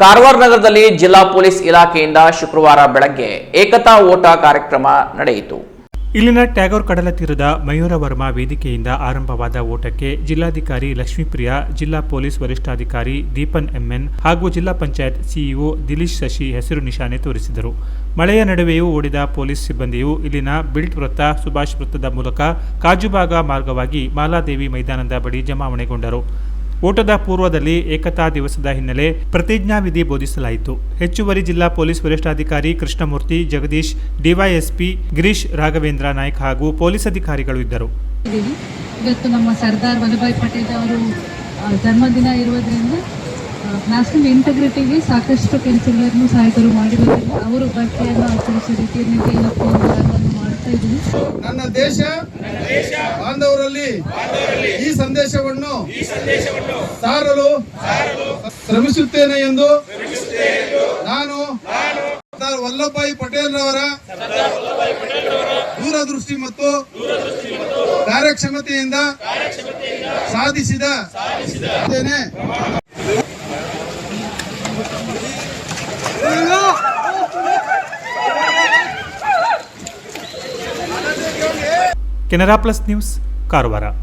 ಕಾರವಾರ ನಗರದಲ್ಲಿ ಜಿಲ್ಲಾ ಪೊಲೀಸ್ ಇಲಾಖೆಯಿಂದ ಶುಕ್ರವಾರ ಬೆಳಗ್ಗೆ ಏಕತಾ ಓಟ ಕಾರ್ಯಕ್ರಮ ನಡೆಯಿತು. ಇಲ್ಲಿನ ಟ್ಯಾಗೋರ್ ಕಡಲ ತೀರದ ಮಯೂರ ವರ್ಮಾ ವೇದಿಕೆಯಿಂದ ಆರಂಭವಾದ ಓಟಕ್ಕೆ ಜಿಲ್ಲಾಧಿಕಾರಿ ಲಕ್ಷ್ಮೀಪ್ರಿಯ, ಜಿಲ್ಲಾ ಪೊಲೀಸ್ ವರಿಷ್ಠಾಧಿಕಾರಿ ದೀಪನ್ ಎಂಎನ್ ಹಾಗೂ ಜಿಲ್ಲಾ ಪಂಚಾಯತ್ ಸಿಇಒ ದಿಲೀಶ್ ಶಶಿ ಹೆಸರು ನಿಶಾನೆ ತೋರಿಸಿದರು. ಮಳೆಯ ನಡುವೆಯೂ ಓಡಿದ ಪೊಲೀಸ್ ಸಿಬ್ಬಂದಿಯು ಇಲ್ಲಿನ ಬಿಲ್ಟ್ ವೃತ್ತ, ಸುಭಾಷ್ ವೃತ್ತದ ಮೂಲಕ ಕಾಜುಬಾಗ ಮಾರ್ಗವಾಗಿ ಮಾಲಾದೇವಿ ಮೈದಾನದ ಬಳಿ ಜಮಾವಣೆಗೊಂಡರು. ಓಟದ ಪೂರ್ವದಲ್ಲಿ ಏಕತಾ ದಿವಸದ ಹಿನ್ನೆಲೆ ಪ್ರತಿಜ್ಞಾವಿಧಿ ಬೋಧಿಸಲಾಯಿತು. ಹೆಚ್ಚುವರಿ ಜಿಲ್ಲಾ ಪೊಲೀಸ್ ವರಿಷ್ಠಾಧಿಕಾರಿ ಕೃಷ್ಣಮೂರ್ತಿ ಜಗದೀಶ್ ಡಿವೈಎಸ್ಪಿ ಗಿರೀಶ್ ರಾಘವೇಂದ್ರ ನಾಯ್ಕ ಹಾಗೂ ಪೊಲೀಸ್ ಅಧಿಕಾರಿಗಳು ಇದ್ದರು. ಇವತ್ತು ನಮ್ಮ ಸರ್ದಾರ್ ವಲ್ಲಭಾಯ್ ಪಟೇಲ್ ಅವರು ಜನ್ಮದಿನ ಇರುವುದರಿಂದ ನ್ಯಾಷನಲ್ ಇಂಟಗ್ರಿಟಿಗೆ ಸಾಕಷ್ಟು ಕೆಲಸಗಳನ್ನು ಸಹಾಯಕರು ಮಾಡಿರೋದ್ರಿಂದ ಅವರು ಬಟ್ಟೆಯನ್ನು ಆಚರಿಸೋ ರೀತಿಯಲ್ಲಿ ಮಾಡ್ತಾ ಇದ್ದೀವಿ. ನನ್ನ ದೇಶ ಬಾಂಧವರಲ್ಲಿ ಈ ಸಂದೇಶವನ್ನು ಸಾರಲು ಶ್ರಮಿಸುತ್ತೇನೆ ಎಂದು ನಾನು ಸರ್ದಾರ್ ವಲ್ಲಭಭಾಯಿ ಪಟೇಲ್ ರವರ ದೂರದೃಷ್ಟಿ ಮತ್ತು ಕಾರ್ಯಕ್ಷಮತೆಯಿಂದ ಸಾಧಿಸಿದ. ಕೆನರಾ ಪ್ಲಸ್ ನ್ಯೂಸ್ ਕਾਰੋਬਾਰ ਆ